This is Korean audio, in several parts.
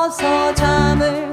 커서 잠을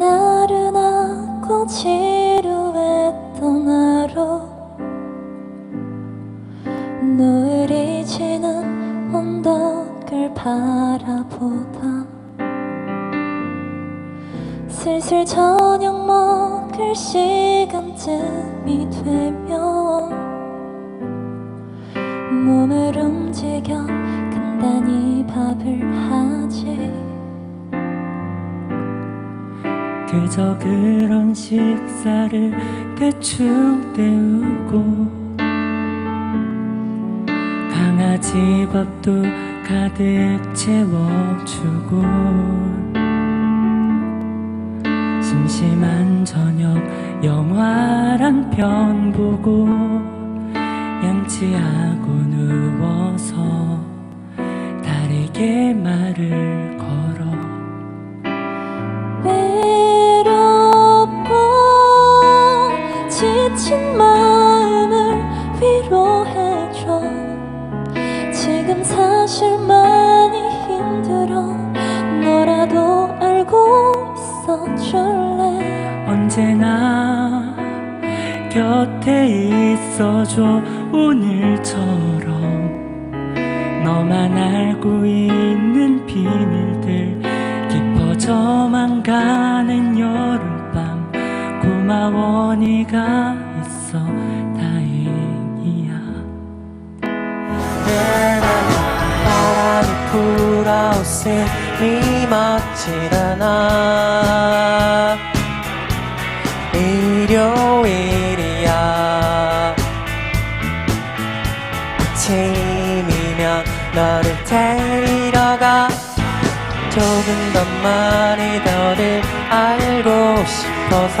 나른하고 지루했던 하루. 노을이 지는 언덕을 바라보다. 슬슬 저녁 먹을 시간쯤이 되면 몸을 움직여 간단히 밥을 하지 그저 그런 식사를 대충 때우고 강아지 밥도 가득 채워주고 심심한 저녁 영화랑 편 보고 양치하고 누워서 다르게 말을 지친 마음을 위로해줘. 지금 사실 많이 힘들어. 너라도 알고 있어줄래? 언제나 곁에 있어줘 오늘처럼. 너만 알고 있는 비밀들 깊어져만 가는 여름밤. 고마워 네가 있어 다행이야. 바람이 불어오으니 멋질 않아 일요일이야. 아침이면 너를 데리러 가 조금 더 많이 너를 알고 싶어서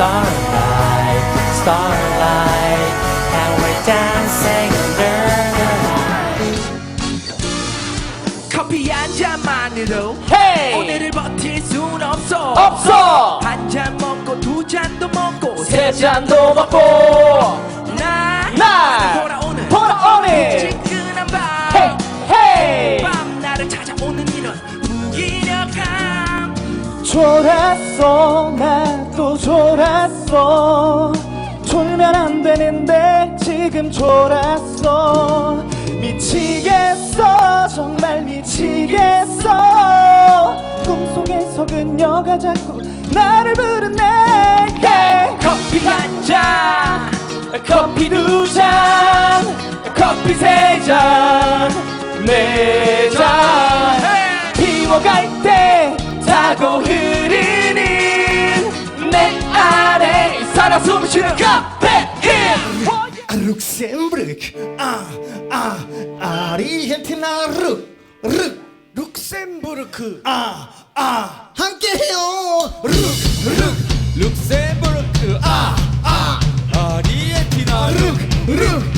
starlight Starlight And we're dancing under the 커피 한 잔만으로 헤이! 오늘을 버틸 순 없어 없어! 한 잔 먹고 두 잔도 먹고 세 잔도 먹고 졸았어. 나 또 졸았어. 졸면 안 되는데 지금 졸았어. 미치겠어. 정말 미치겠어. 꿈속에서 그녀가 자꾸 나를 부르네 yeah. 커피 한잔 커피 두잔 커피 세잔내 숨을 쉬는 카페인 룩셈부르크 아아 아르헨티나 룩룩 룩셈부르크. 아아 함께해요. 룩룩 룩셈부르크. 아아 아르헨티나 룩룩.